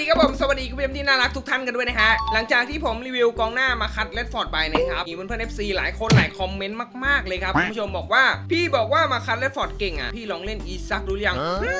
ดีครับผมสวัสดีคุณผู้ชมที่น่ารักทุกท่านกันด้วยนะฮะหลังจากที่ผมรีวิวกองหน้ามาคัดเลดฟอร์ดไปนะครับมีเพื่อนๆ FC หลายคนหลายคอมเมนต์มากๆเลยครับคุณผู้ชมบอกว่าพี่บอกว่ามาคัดเลดฟอร์ดเก่งอะพี่ลองเล่นอีซักดูหรือยังอื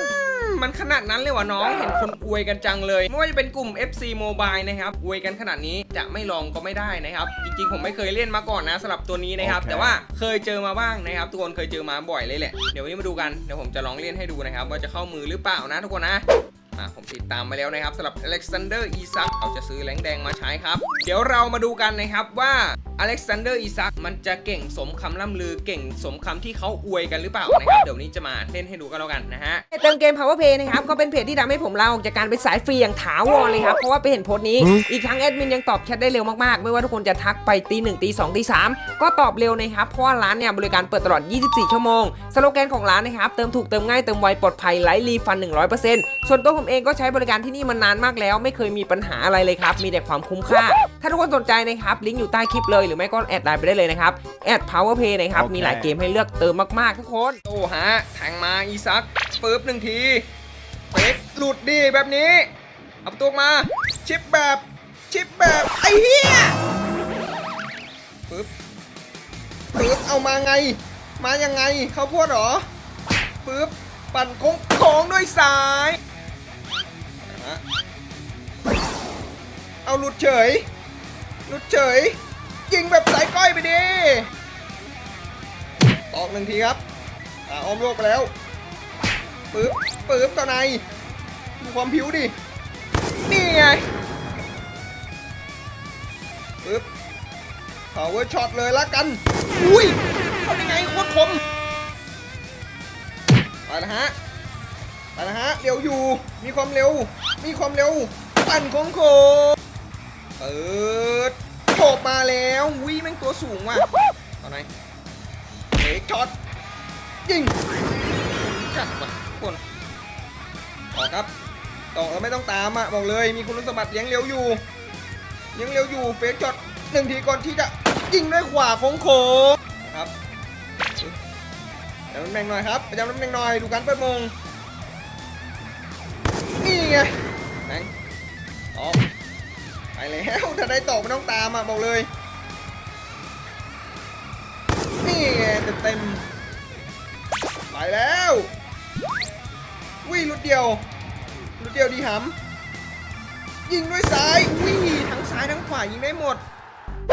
มมันขนาดนั้นเลยวะน้องเห็นคนอวยกันจังเลยไม่ว่าจะเป็นกลุ่ม FC Mobile นะครับอวยกันขนาดนี้จะไม่ลองก็ไม่ได้นะครับ จริงๆ ผมไม่เคยเล่นมาก่อนนะสำหรับตัวนี้นะครับโอเคแต่ว่าเคยเจอมาบ้างนะครับ ทุกคนเคยเจอมาบ่อยเลยแหละเดี๋ยววันนี้มาดูกันเดี๋ยวผมจะลองเล่นให้ดูนะครับ ว่าจะเข้ามือหรือเปล่านะทุกคนนะอะ ผมติดตามมาแล้วนะครับสำหรับอเล็กซานเดอร์อีซัก เขาจะซื้อแหลงแดงมาใช้ครับ เดี๋ยวเรามาดูกันนะครับว่าอเล็กซานเดอร์อีซักมันจะเก่งสมคำล่ำลือเก่งสมคำที่เขาอวยกันหรือเปล่านะครับ เดี๋ยววนนี้จะมาเล่นให้ดูกันแล้วกันนะฮะเติมเกม Power Play นะครับก็เป็นเพจที่ทำให้ผมลาออกจากการเป็นสายฟรีอย่างถาวรเลยครับ เพราะว่าไปเห็นโพสต์นี้ อีกทั้งแอดมินยังตอบแชทได้เร็วมากๆ ไม่ว่าทุกคนจะทักไปตีหนึ่งตีสองตีสามก็ตอบเร็วนะครับ เพราะว่าร้านเนี่ยบริการเปิดตลอด 24 ชั่วโมง สโลแกนของร้านนะครับเติมถูกเติมง่ายเติมไวปลอดภัยไร้รีฟัน 100%ส่วนตัวผมเองก็ใช้บริการที่นี่มานานมากแล้ว ไม่เคยมีปัญหาอะไรเลยครับ มีแต่ความคุ้มค่า ถ้าทุกคนสนใจนะครับ ลิงก์อยู่ใต้คลิปเลยหรือไม่ก็แอดไลน์ไปได้เลยนะครับ แอด Power Play นะครับโอเคมีหลายเกมให้เลือกเติมมากๆทุกคนโอ้ฮะแทงมาอีซักปึ๊บหนึ่งทีเฟกหลุดดีแบบนี้เอาตัวมา ชิปแบบ ชิปแบบ ไอ้เหี้ยปึ๊บปึ๊บเอามาไง มายังไงเขาพูดเหรอปึ๊บปั่นโค้งโค้งด้วยซ้าย เอาหลุดเฉย หลุดเฉย ยิงแบบสายก้อยไปดิออกหนึ่งทีครับอ่าออมโลกไปแล้วปึ๊บปึ๊บต่อในดูความผิวดิ นี่ไงปึ๊บ power shot เลยละกัน อุ้ยเขาได้ไงโคตรคม ไปนะฮะ ไปนะฮะ เร็วอยู่ มีความเร็ว มีความเร็ว ปั่นโค้งโค เปิดโฉบมาแล้ววิแม่งตัวสูงว่ะต่อไหนเฮ้ยจอดยิงจัดว่ะทุกคนออกครับต่อแล้วไม่ต้องตามอะบอกเลยมีคุณสมบัติเลี้ยงเร็วอยู่เลี้ยงเร็วอยู่เฟกจอดหนึ่งทีก่อนที่จะยิงด้วยขวาโค้งโค้งครับเดี๋ยวน้ำแดงหน่อยครับจำน้ำแดงหน่อยดูการเปิดมงนี่ไง แล้วถ้าได้ต่อไม่ต้องตามอะบอกเลยนี่ไงเต็มเต็มๆไปแล้ววิ่งลุดเดียวลุดเดียวดีหำยิงด้วยซ้ายวิ่งทั้งซ้ายทั้งขวายิงได้หมด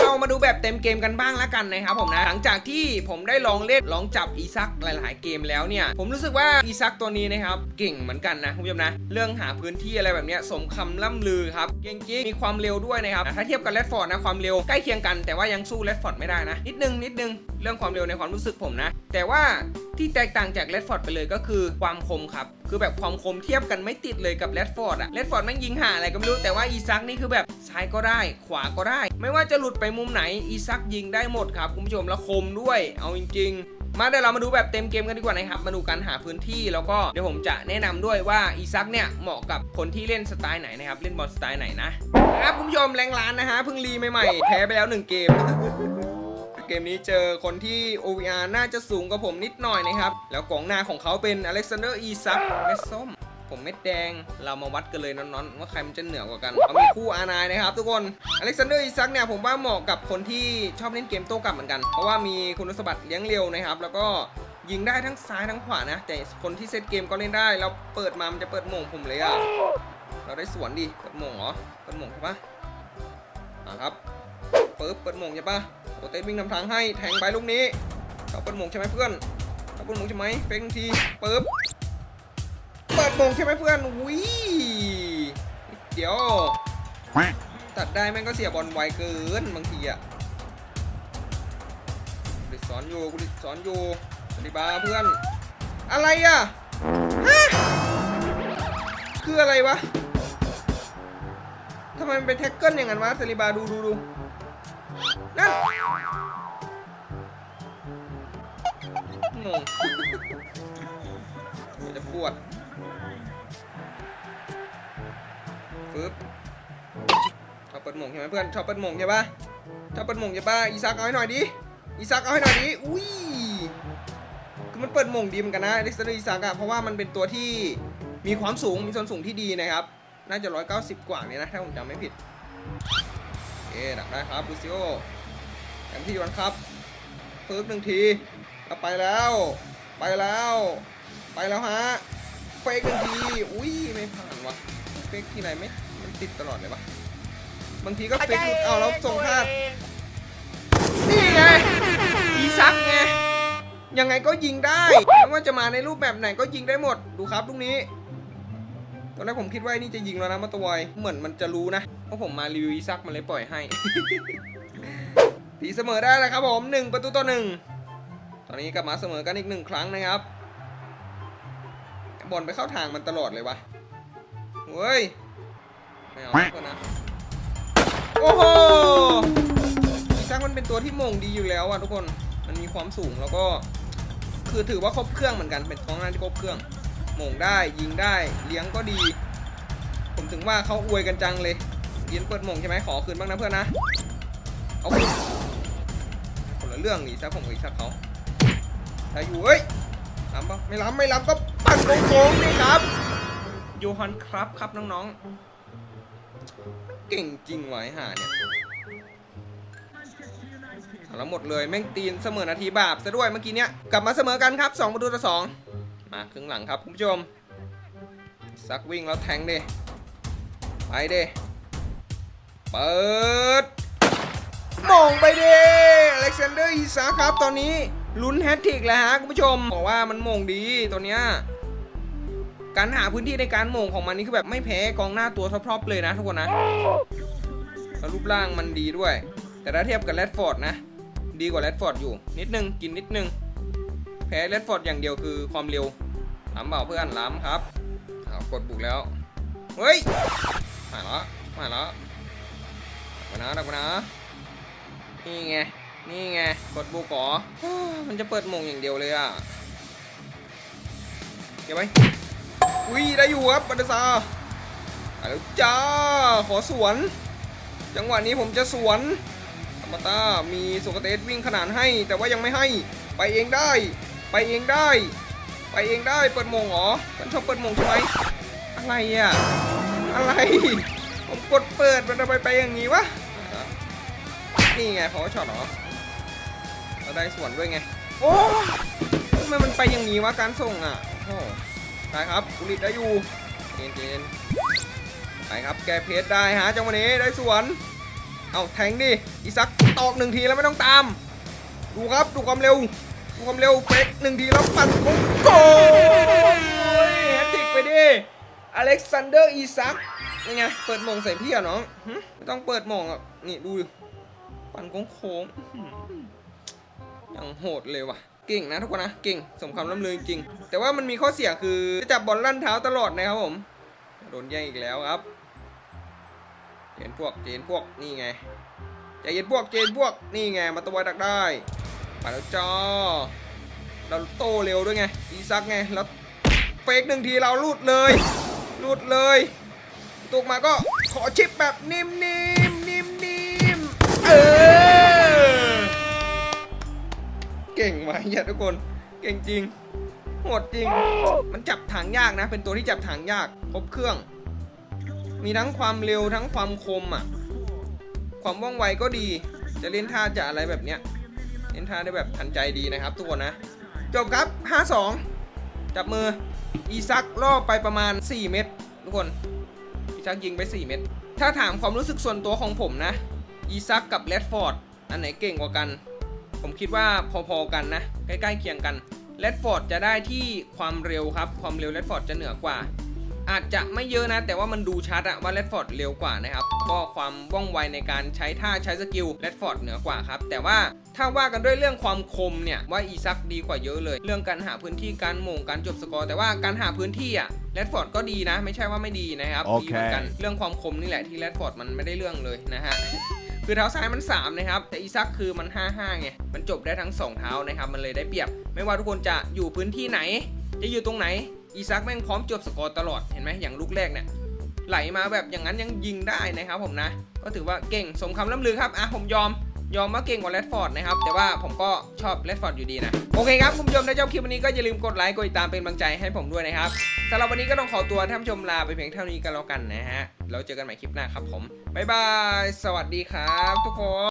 เรามาดูแบบเต็มเกมกันบ้างแล้วกันนะครับผมนะหลังจากที่ผมได้ลองเล่นลองจับอีซักหลาย ๆ เกมแล้วเนี่ย ผมรู้สึกว่าอีซักตัวนี้นะครับเก่งเหมือนกันนะคุณผู้ชมนะเรื่องหาพื้นที่อะไรแบบนี้สมคำล่ำลือครับเก่งจริงมีความเร็วด้วยนะครับถ้าเทียบกับเลดฟอร์ดนะความเร็วใกล้เคียงกันแต่ว่ายังสู้เลดฟอร์ดไม่ได้นะนิดนึงนิดนึงเรื่องความเร็วในความรู้สึกผมนะ แต่ว่า ที่แตกต่างจากเลดฟอร์ดไปเลยก็คือความคมครับ คือแบบความคมเทียบกันไม่ติดเลยกับเลดฟอร์ดอะเลดฟอร์ดแม่งยิงหาอะไรก็ไม่รู้ แต่ว่าอีซักนี่คือแบบซ้ายก็ได้ ขวาก็ได้ ไม่ว่าจะหลุดไปมุมไหนอีซักยิงได้หมดครับคุณผู้ชมแล้วคมด้วย เอาจริงๆมาเดี๋ยวเรามาดูแบบเต็มเกมกันดีกว่านะครับ มาดูการหาพื้นที่แล้วก็เดี๋ยวผมจะแนะนำด้วยว่าอีซักเนี่ยเหมาะกับคนที่เล่นสไตล์ไหนนะครับ เล่นบอลสไตล์ไหนนะครับคุณผู้ชมแรงล้านนะฮะเพิ่งรีใหม่ๆแพ้ไปแล้วหนึ่งเกม เกมนี้เจอคนที่ OVR น่าจะสูงกว่าผมนิดหน่อยนะครับ แล้วกองหน้าของเขาเป็นอเล็กซานเดอร์อีซักเม็ดส้ม ผมเม็ดแดง เรามาวัดกันเลยน้อนๆ ว่าใครมันจะเหนือกว่ากันเขามีคู่อานายนะครับทุกคน อเล็กซานเดอร์อีซักเนี่ยผมว่าเหมาะกับคนที่ชอบเล่นเกมโต้กลับเหมือนกัน เพราะว่ามีคุณสมบัติเลี้ยงเร็วนะครับ แล้วก็ยิงได้ทั้งซ้ายทั้งขวานะ แต่คนที่เซตเกมก็เล่นได้ เราเปิดมา มันจะเปิดหม่งผมเลยอะเราได้สวนดิ เปิดหม่งเหรอ เปิดหม่งใช่ปะอ่าครับ ปึ๊บเปิดหมงใช่ปะโอเต้วิ่งนำทางให้แทงไปลูกนี้เขาเปิดหมงใช่ไหมเพื่อนเขาเปิดหมงใช่ไหมเฟกหนึ่งทีปึ๊บเปิดหมงใช่ไหมเพื่อนวิเดี๋ยวตัดได้แม่งก็เสียบอลไวเกินบางทีอะกูดิสอนอยู่กูดิสอนอยู่สวัสดีบาเพื่อน อะไรอะฮะคืออะไรวะทำไมมันเป็นแท็กเกิลอย่างนั้นวะสลิบาดูดูดู นั่นงงจะปวดฟึบชอบเปิดหม่งใช่ไหมเพื่อนชอบเปิดหม่งใช่ปะชอบเปิดหม่งใช่ปะอีซักเอาให้หน่อยดิอีซักเอาให้หน่อยดิอุ้ยคือมันเปิดหม่งดีเหมือนกันนะเด็กซ์อีซักอะเพราะว่ามันเป็นตัวที่มีความสูงมีส่วนสูงที่ดีนะครับ น่าจะ 190 กว่าเนี่ยนะ ถ้าผมจำไม่ผิด โอเคดักได้ครับลูซิโอ แถมที่ดวนครับเพิร์กหนึ่งทีก็ไปแล้ว ไปแล้ว ไปแล้วฮะเฟกหนึ่งทีอุ้ยไม่ผ่านวะเฟกที่ไหนไหมมันติดตลอดเลยวะบางทีก็เฟกหลุดเอาแล้วส่งพลาดนี่ไงอีซักไงยังไงก็ยิงได้ไม่ว่าจะมาในรูปแบบไหนก็ยิงได้หมดดูครับลูกนี้ตอนแรกผมคิดว่าไอ้นี่จะยิงแล้วนะมาตัวไวเหมือนมันจะรู้นะเพราะผมมารีวิวอีซักมันเลยปล่อยให้ ตีเสมอได้แล้วครับผมหนึ่งประตูต่อหนึ่งตอนนี้กลับมาเสมอกันอีกหนึ่งครั้งนะครับบอลไปเข้าทางมันตลอดเลยวะเฮ้ยไม่เอาแล้วนะโอ้โหอีซักมันเป็นตัวที่มงดีอยู่แล้วอะทุกคนมันมีความสูงแล้วก็ คือถือว่าครบเครื่องเหมือนกันเป็นท้องหน้าที่ครบเครื่องมงได้ยิงได้เลี้ยงก็ดี ผมถึงว่าเขาอวยกันจังเลยเรียนเปิดมงใช่ไหมขอคืนบ้างนะเพื่อนนะเอาคืน เรื่องนี่ซักผมกับอีซักเขาแต่อยู่เฮ้ยล้ำปะไม่ล้ำไม่ล้ำก็ปั่นโค้งๆนี่ครับโยฮันครับครับน้องๆ เก่งจริงไวะไอ้ห่าเนี่ยเอาแล้วหมดเลยแม่งตีนเสมอนาทีบาปซะด้วยเมื่อกี้เนี้ยกลับมาเสมอกันครับ2ประตูต่อ2มาครึ่งหลังครับคุณผู้ชมซักวิ่งแล้วแทงดิไปดิเปิด มองไปดิอเล็กซานเดอร์อีซาครับตอนนี้ลุ้นแฮตทริกแล้วฮะคุณผู้ชมบอกว่ามันมงดีตัวเนี้ยการหาพื้นที่ในการมงของมันนี่คือแบบไม่แพ้กองหน้าตัวท็อปๆเลยนะทุกคนนะแล้วรูปร่างมันดีด้วย แต่ถ้าเทียบกับแรดฟอร์ดนะ ดีกว่าแรดฟอร์ดอยู่ นิดนึงกินนิดนึง แพ้แรดฟอร์ดอย่างเดียวคือความเร็วล้ำเปล่าเพื่อนล้ำครับเอากดบุกแล้ว เฮ้ยมาแล้วมาแล้วดักมานะดักมานะ นี่ไง นี่ไง กดบุกก่อมันจะเปิดมงอย่างเดียวเลยอะ เก็บไว้อุ้ยได้อยู่ครับบัตเตซาแล้วจ้า ขอสวน จังหวะนี้ผมจะสวนอมตา มีโซกเตสวิ่งขนานให้ แต่ว่ายังไม่ให้ ไปเองได้ ไปเองได้ ไปเองได้ เปิดมงเหรอมันชอบเปิดมงใช่ไหม อะไรอะ อะไร ผมกดเปิดมันทำไมไปอย่างนี้วะ นี่ไงเพอช็อตเหรอเราได้ส่วนด้วยไง โอ้ทำไมมันไปอย่างนี้วะการส่งอะโอ้ได้ครับกุลิตได้อยู่เจนเจนไปครับแกเพชรได้ฮะจังหวะนี้ได้ส่วน เอาแทงดิอีซักตอกหนึ่งทีแล้วไม่ต้องตาม ดูครับดูความเร็วดูความเร็วเฟกหนึ่งทีแล้วปั่นโอ้โหแฮตติกไปดิอเล็กซานเดอร์อีซักยังไงเปิดมงใส่พี่อะน้องไม่ต้องเปิดโมงอะนี่ดู ดิปั่นโค้งๆอื้อหือย่างโหดเลยว่ะเก่งนะทุกคนนะเก่งสมคำล่ำลือจริง แต่ว่ามันมีข้อเสียคือจะจับบอลลั่นเท้าตลอดนะครับผมโดนแย่งอีกแล้วครับเจนพวกเจนพวกนี่ไงใจเย็นพวกเจนพวกนี่ไงมาตัวดักได้ไปแล้วจ้าเราโตเร็วด้วยไงอีซักไงแล้วเฟกหนึ่งทีเราลูดเลยลูดเลยตกมาก็ขอชิปแบบนิ่มนิ่มๆ เออ เก่งไหมเนี่ยทุกคน เก่งจริง โหดจริง มันจับถังยากนะ เป็นตัวที่จับถังยาก ครบเครื่อง มีทั้งความเร็วทั้งความคมอะ ความว่องไวก็ดี จะเล่นท่าจะอะไรแบบเนี้ย เล่นท่าได้แบบทันใจดีนะครับ ทุกคนนะ จบครับ 5-2 จับมือ อีซักล่อไปประมาณ 4 เม็ดทุกคนอีซักยิงไป 4 เม็ดถ้าถามความรู้สึกส่วนตัวของผมนะ อีซักกับแรดฟอร์ดอันไหนเก่งกว่ากัน ผมคิดว่าพอๆกันนะ ใกล้ๆเคียงกันแรดฟอร์ดจะได้ที่ความเร็วครับ ความเร็วแรดฟอร์ดจะเหนือกว่า อาจจะไม่เยอะนะ แต่ว่ามันดูชัดอะว่าแรดฟอร์ดเร็วกว่านะครับ ก็ความว่องไวในการใช้ท่าใช้สกิลแรดฟอร์ดเหนือกว่าครับ แต่ว่าถ้าว่ากันด้วยเรื่องความคมเนี่ยว่าอีซักดีกว่าเยอะเลย เรื่องการหาพื้นที่การโมงการจบสกอร์แต่ว่าการหาพื้นที่อะแรดฟอร์ดก็ดีนะ ไม่ใช่ว่าไม่ดีนะครับโอเคดีเหมือนกัน เรื่องความคมนี่แหละที่แรดฟอร์ดมันไม่ได้เรื่องเลยนะฮะ คือเท้าซ้ายมัน 3 นะครับ แต่อีซักคือมัน 5-5ไงมันจบได้ทั้ง 2 เท้านะครับ มันเลยได้เปรียบ ไม่ว่าทุกคนจะอยู่พื้นที่ไหน จะอยู่ตรงไหน อีซักแม่งพร้อมจบสกอร์ตลอดเห็นไหมอย่างลูกแรกเนี่ยไหลมาแบบอย่างนั้นยังยิงได้นะครับผมนะ ก็ถือว่าเก่งสมคำล่ำลือครับอะผมยอม ยอมว่าเก่งกว่าแรดฟอร์ดนะครับ แต่ว่าผมก็ชอบแรดฟอร์ดอยู่ดีนะ โอเคครับ คุณผู้ชมถ้าชอบคลิปวันนี้ก็อย่าลืมกดไลค์ กดติดตามเป็นกำลังใจให้ผมด้วยนะครับสำหรับวันนี้ก็ต้องขอตัวท่านผู้ชมลาไปเพียงเท่านี้กันแล้วกันนะฮะ แล้วเจอกันใหม่คลิปหน้าครับผม บ๊ายบาย สวัสดีครับ ทุกคน